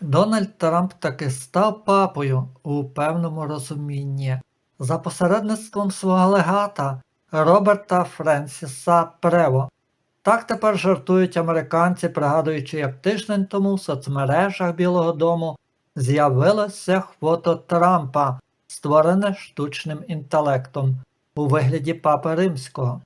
Дональд Трамп таки став папою у певному розумінні за посередництвом свого легата Роберта Френсіса Прево. Так тепер жартують американці, пригадуючи, як тиждень тому в соцмережах Білого Дому з'явилося фото Трампа, створене штучним інтелектом у вигляді папи римського.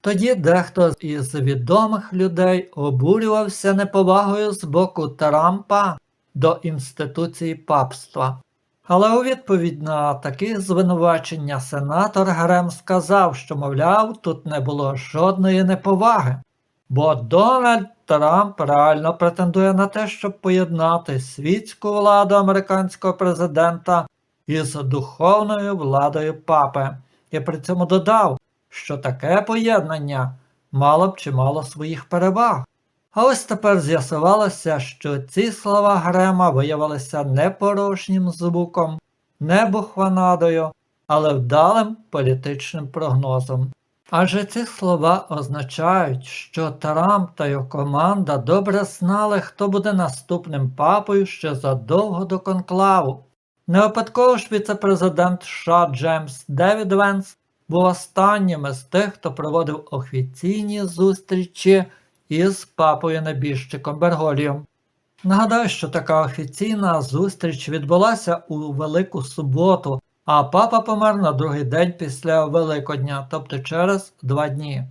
Тоді дехто із відомих людей обурювався неповагою з боку Трампа до інституції папства. Але у відповідь на такі звинувачення сенатор Грем сказав, що, мовляв, тут не було жодної неповаги, бо Дональд Трамп реально претендує на те, щоб поєднати світську владу американського президента із духовною владою папи, і при цьому додав, що таке поєднання мало б чимало своїх переваг. А ось тепер з'ясувалося, що ці слова Грема виявилися не порожнім звуком, не бухванадою, але вдалим політичним прогнозом. Адже ці слова означають, що Трамп та його команда добре знали, хто буде наступним папою ще задовго до конклаву. Не випадково ж віце-президент США Джеймс Девід Венс був останнім із тих, хто проводив офіційні зустрічі із папою небіжчиком Берголієм. Нагадаю, що така офіційна зустріч відбулася у Велику суботу, а папа помер на другий день після Великодня, тобто через два дні.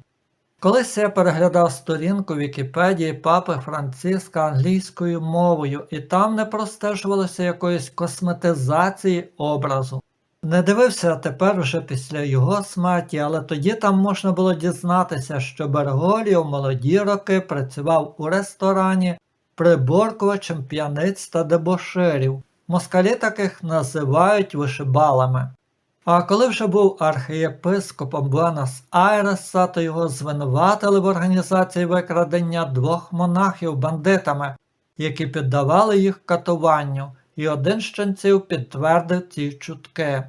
Колись я переглядав сторінку Вікіпедії папи Франциска англійською мовою, і там не простежувалося якоїсь косметизації образу. Не дивився тепер вже після його смерті, але тоді там можна було дізнатися, що Берголіо в молоді роки працював у ресторані приборкувачем п'яниць та дебоширів. Москалі таких називають вишибалами. А коли вже був архієпископом Буенос Айреса, то його звинуватили в організації викрадення двох монахів бандитами, які піддавали їх катуванню, і один з ченців підтвердив ці чутки.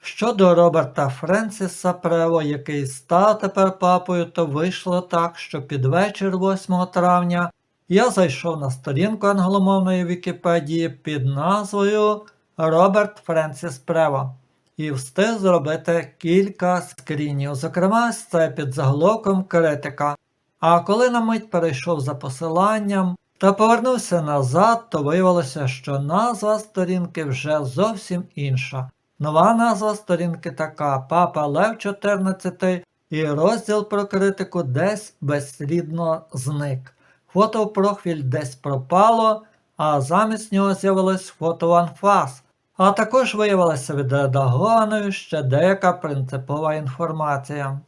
Щодо Роберта Френсіса Прево, який став тепер папою, то вийшло так, що під вечір 8 травня я зайшов на сторінку англомовної Вікіпедії під назвою Роберт Френсіс Прево і встиг зробити кілька скрінів, зокрема це під заголовком критика. А коли на мить перейшов за посиланням та повернувся назад, то виявилося, що назва сторінки вже зовсім інша. Нова назва сторінки така Папа Лев XIV і розділ про критику десь безслідно зник. Фото в профіль десь пропало, а замість нього з'явилось фото анфас. А також виявилася відредагованою ще деяка принципова інформація.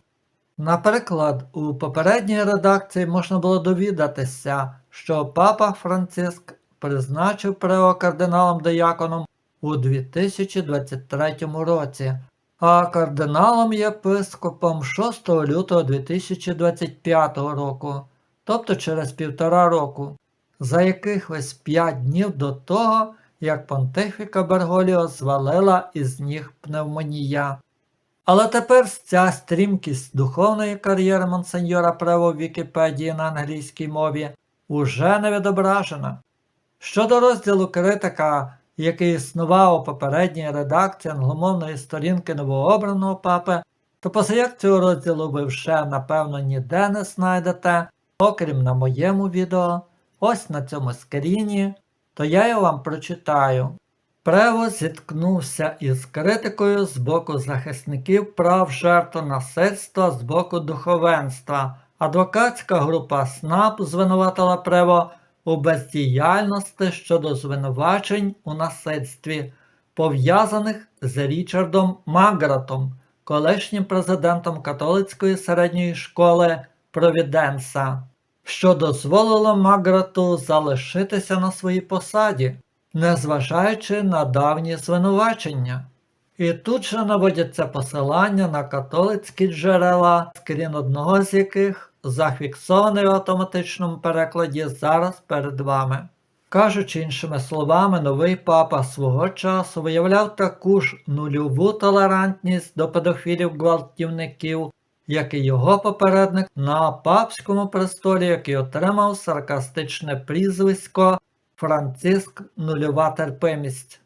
Наприклад, у попередній редакції можна було довідатися, що папа Франциск призначив Прео кардиналом дияконом у 2023 році, а кардиналом єпископом 6 лютого 2025 року, тобто через півтора року, за якихось 5 днів до того, як понтифіка Берголіо звалила із ніг пневмонія. Але тепер ця стрімкість духовної кар'єри монсеньора Прево в Вікіпедії на англійській мові уже не відображена. Щодо розділу критика, який існував у попередній редакції англомовної сторінки новообраного папи, то позаяк цього розділу ви вже, напевно, ніде не знайдете, окрім на моєму відео, ось на цьому скріні, то я його вам прочитаю. Прево зіткнувся із критикою з боку захисників прав жертв насильства з боку духовенства. Адвокатська група СНАП звинуватила Прево у бездіяльності щодо звинувачень у насильстві, пов'язаних з Річардом Магратом, колишнім президентом католицької середньої школи Провіденса, що дозволило Маграту залишитися на своїй посаді незважаючи на давні звинувачення. І тут же наводяться посилання на католицькі джерела, скрін одного з яких зафіксований в автоматичному перекладі зараз перед вами. Кажучи іншими словами, новий папа свого часу виявляв таку ж нульову толерантність до педофілів-гвалтівників, як і його попередник на папському престолі, який отримав саркастичне прізвисько Франциск нульова терпимість.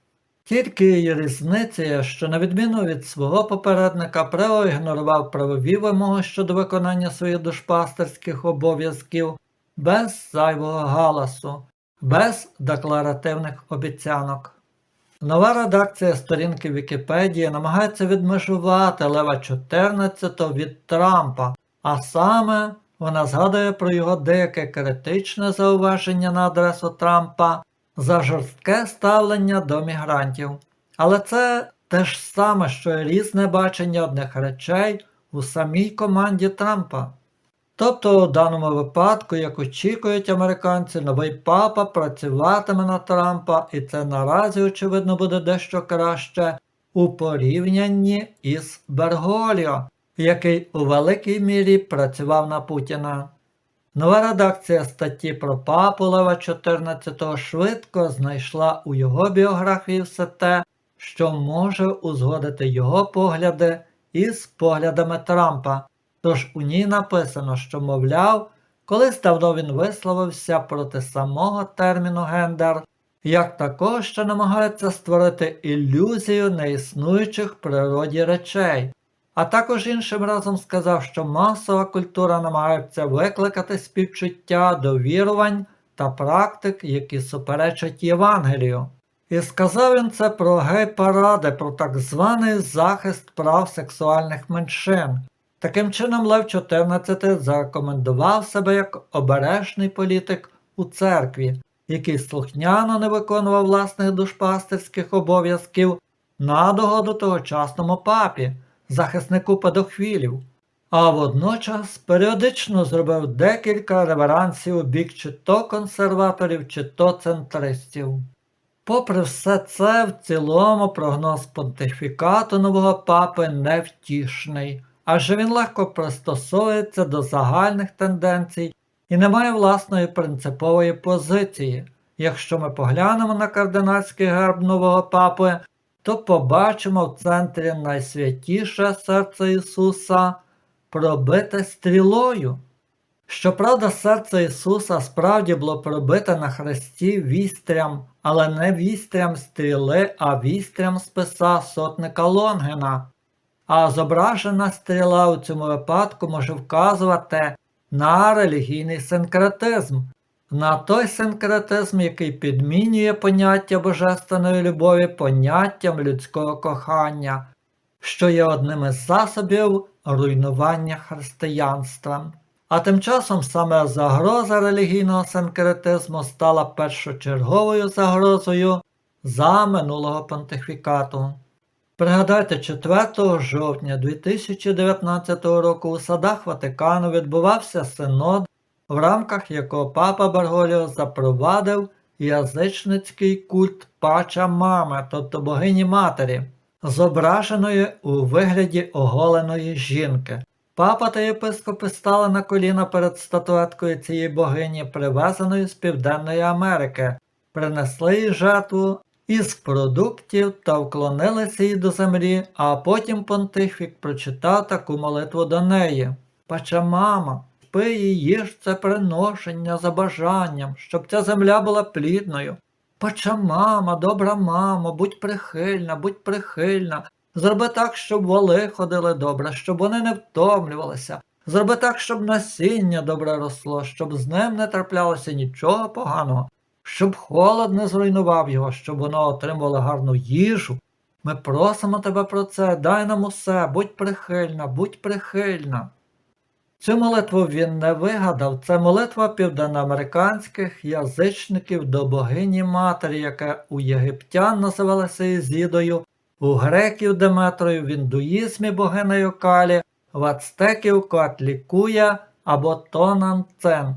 Тільки її різниця, що на відміну від свого попередника, Прео ігнорував правові вимоги щодо виконання своїх душпастерських обов'язків без зайвого галасу, без декларативних обіцянок. Нова редакція сторінки Вікіпедії намагається відмежувати Лева 14 від Трампа, а саме вона згадує про його деяке критичне зауваження на адресу Трампа за жорстке ставлення до мігрантів. Але це те ж саме, що й різне бачення одних речей у самій команді Трампа. Тобто, у даному випадку, як очікують американці, новий папа працюватиме на Трампа, і це наразі, очевидно, буде дещо краще у порівнянні із Берголіо, який у великій мірі працював на Путіна. Нова редакція статті про папу Лева 14 швидко знайшла у його біографії все те, що може узгодити його погляди із поглядами Трампа. Тож у ній написано, що, мовляв, колись давно він висловився проти самого терміну гендер, як також що намагається створити ілюзію неіснуючих природі речей, а також іншим разом сказав, що масова культура намагається викликати співчуття до вірувань та практик, які суперечать Євангелію. І сказав він це про гей-паради, про так званий захист прав сексуальних меншин. Таким чином, Лев XIV зарекомендував себе як обережний політик у церкві, який слухняно не виконував власних душпастерських обов'язків на догоду тогочасному папі, захиснику педофілів, а водночас періодично зробив декілька реверансів у бік чи то консерваторів, чи то центристів. Попри все це, в цілому прогноз понтифікату нового папи невтішний адже він легко пристосовується до загальних тенденцій і не має власної принципової позиції. Якщо ми поглянемо на кардинальський герб нового папи, то побачимо в центрі найсвятіше серце Ісуса пробите стрілою. Щоправда, серце Ісуса справді було пробите на хресті вістрям, але не вістрям стріли, а вістрям списа сотника Лонгена а зображена стріла у цьому випадку може вказувати на релігійний синкретизм, на той синкретизм, який підмінює поняття божественної любові поняттям людського кохання, що є одним із засобів руйнування християнства. А тим часом саме загроза релігійного синкретизму стала першочерговою загрозою за минулого понтифікату. Пригадайте, 4 жовтня 2019 року у садах Ватикану відбувався синод, в рамках якого папа Берголіо запровадив язичницький культ Пача Мами, тобто богині матері, зображеної у вигляді оголеної жінки. Папа та єпископи стали на коліна перед статуеткою цієї богині, привезеної з Південної Америки, принесли їй жертву із продуктів та вклонилися їй до землі, а потім понтифік прочитав таку молитву до неї. Пачамама, спи і їж це приношення за бажанням, щоб ця земля була плідною. Пачамама, добра мамо, будь прихильна, будь прихильна. Зроби так, щоб воли ходили добре, щоб вони не втомлювалися. Зроби так, щоб насіння добре росло, щоб з ним не траплялося нічого поганого, щоб холод не зруйнував його, щоб воно отримувало гарну їжу. Ми просимо тебе про це, дай нам усе, будь прихильна, будь прихильна. Цю молитву він не вигадав, це молитва південноамериканських язичників до богині матері, яка у єгиптян називалася Ізідою, у греків Деметрою, в індуїзмі богинею Калі, в ацтеків Коатлікуя або Тонанцен.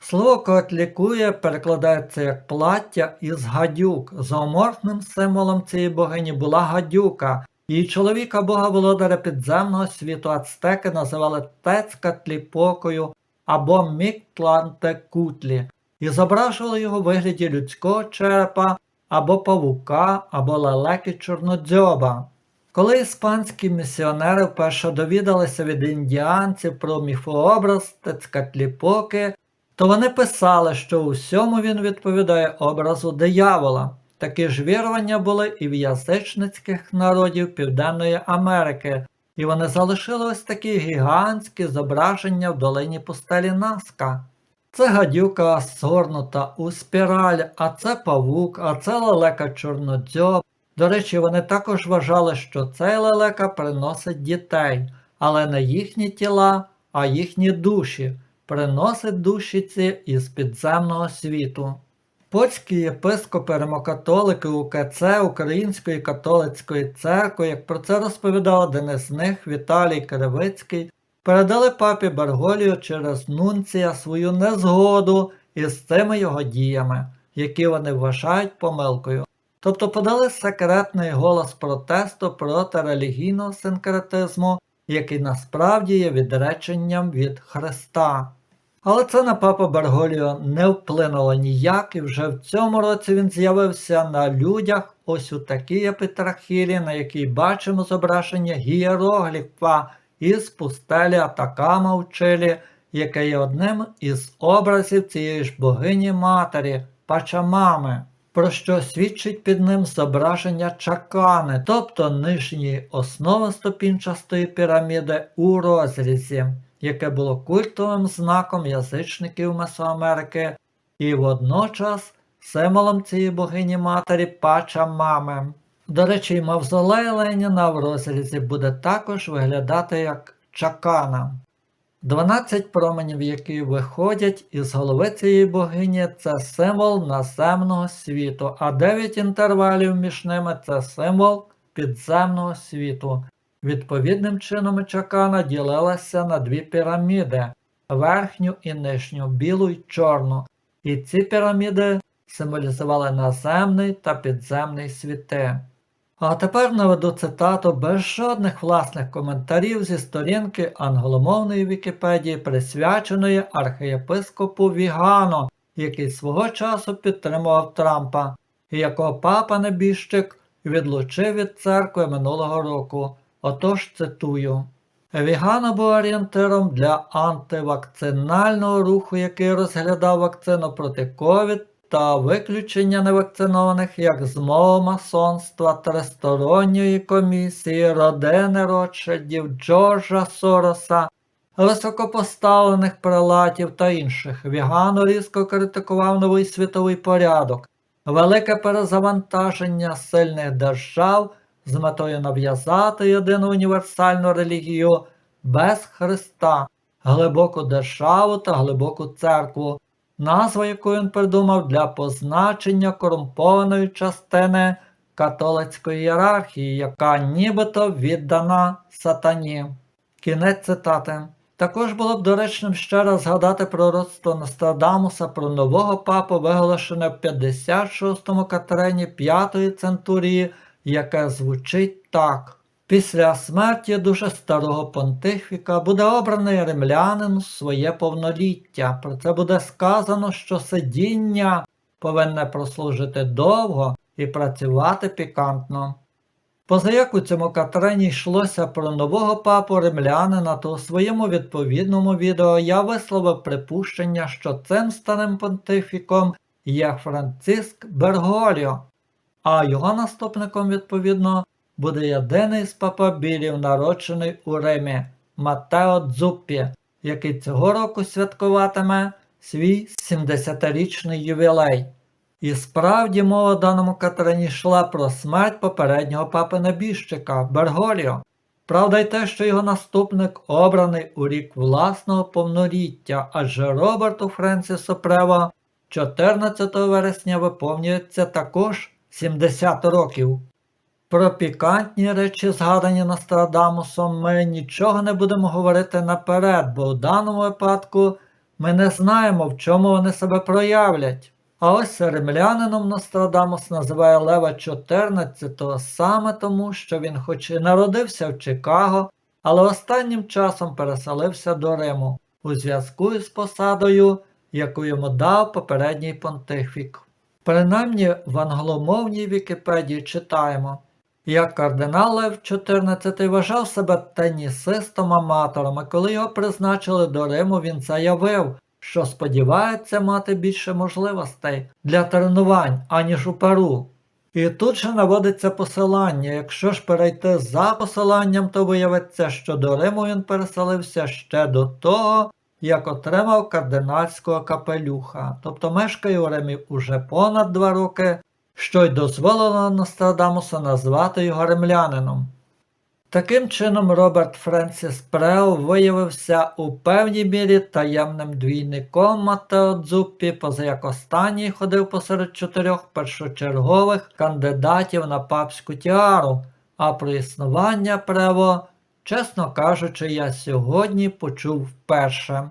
Слово коатлікує перекладається як плаття із гадюк. Зооморфним символом цієї богині була гадюка. Її чоловіка бога володаря підземного світу ацтеки називали Тецкатліпокою або Міктлантекутлі і зображували його в вигляді людського черепа або павука, або лелеки чорнодзьоба. Коли іспанські місіонери вперше довідалися від індіанців про міфообраз Тецкатліпоки, то вони писали, що у всьому він відповідає образу диявола. Такі ж вірування були і в язичницьких народів Південної Америки, і вони залишили ось такі гігантські зображення в долині пустелі Наска. Це гадюка згорнута у спіраль, а це павук, а це лелека чорнодзьоб. До речі, вони також вважали, що цей лелека приносить дітей, але не їхні тіла, а їхні душі, приносить душі ці із підземного світу. Польські єпископи римокатолики УКЦ Української католицької церкви, як про це розповідав один із них Віталій Кривицький, передали папі Берголію через нунція свою незгоду із цими його діями, які вони вважають помилкою. Тобто подали секретний голос протесту проти релігійного синкретизму, який насправді є відреченням від Христа. Але це на папа Берголіо не вплинуло ніяк, і вже в цьому році він з'явився на людях ось у такій епітрахілі, на якій бачимо зображення гієрогліфа із пустелі Атакама в Чилі, яке є одним із образів цієї ж богині матері Пачамами, про що свідчить під ним зображення чакани, тобто нижньої основи ступінчастої піраміди у розрізі, яке було культовим знаком язичників Месоамерики і водночас символом цієї богині матері Пачамами. До речі, мавзолей Леніна в розрізі буде також виглядати як чакана. 12 променів, які виходять із голови цієї богині, це символ наземного світу, а 9 інтервалів між ними це символ підземного світу. Відповідним чином чакана ділилася на дві піраміди верхню і нижню, білу й чорну. І ці піраміди символізували наземний та підземний світи. А тепер наведу цитату без жодних власних коментарів зі сторінки англомовної Вікіпедії, присвяченої архієпископу Вігано, який свого часу підтримував Трампа, і якого папа Небіжчик відлучив від церкви минулого року. Отож цитую. Вігано був орієнтиром для антивакцинального руху, який розглядав вакцину проти ковід та виключення невакцинованих як змова масонства тристоронньої комісії, родини Ротшильдів, Джорджа Сороса, високопоставлених прилатів та інших. Вігано різко критикував новий світовий порядок, велике перезавантаження сильних держав з метою нав'язати єдину універсальну релігію без Христа, глибоку державу та глибоку церкву назва яку він придумав для позначення корумпованої частини католицької ієрархії, яка нібито віддана сатані. Кінець цитати. Також було б доречним ще раз згадати пророцтво Нострадамуса про нового папу, виголошене в 56-му катерині 5-ї центурії, яке звучить так. Після смерті дуже старого понтифіка буде обраний римлянин своє повноліття. Про це буде сказано, що сидіння повинне прослужити довго і працювати пікантно. Позаяк у цьому катрені йшлося про нового папу римлянина, то у своєму відповідному відео я висловив припущення, що цим старим понтифіком є Франциск Берголіо, а його наступником, відповідно, буде єдиний з папабілів, народжений у Римі Матео Дзуппі, який цього року святкуватиме свій 70-річний ювілей. І справді мова в даному Катерині йшла про смерть попереднього папи небіжчика Берголіо. Правда й те, що його наступник обраний у рік власного повноліття, адже Роберту Френсісу Прево 14 вересня виповнюється також 70 років. Про пікантні речі, згадані Нострадамусом, ми нічого не будемо говорити наперед, бо в даному випадку ми не знаємо, в чому вони себе проявлять. А ось римлянином Нострадамус називає Лева 14 саме тому, що він хоч і народився в Чикаго, але останнім часом переселився до Риму у зв'язку із посадою, яку йому дав попередній понтифік. Принаймні в англомовній Вікіпедії читаємо. Як кардинал Лев XIV вважав себе тенісистом-аматором, і коли його призначили до Риму, він заявив, що сподівається мати більше можливостей для тренувань, аніж у Перу. І тут же наводиться посилання. Якщо ж перейти за посиланням, то виявиться, що до Риму він переселився ще до того, як отримав кардинальського капелюха, тобто мешкає у Римі уже понад два роки, що й дозволило Нострадамусу назвати його римлянином. Таким чином, Роберт Френсіс Прео виявився у певній мірі таємним двійником Матео Дзуппі, поза як останній ходив посеред чотирьох першочергових кандидатів на папську тіару, а про існування Прево, чесно кажучи, я сьогодні почув вперше.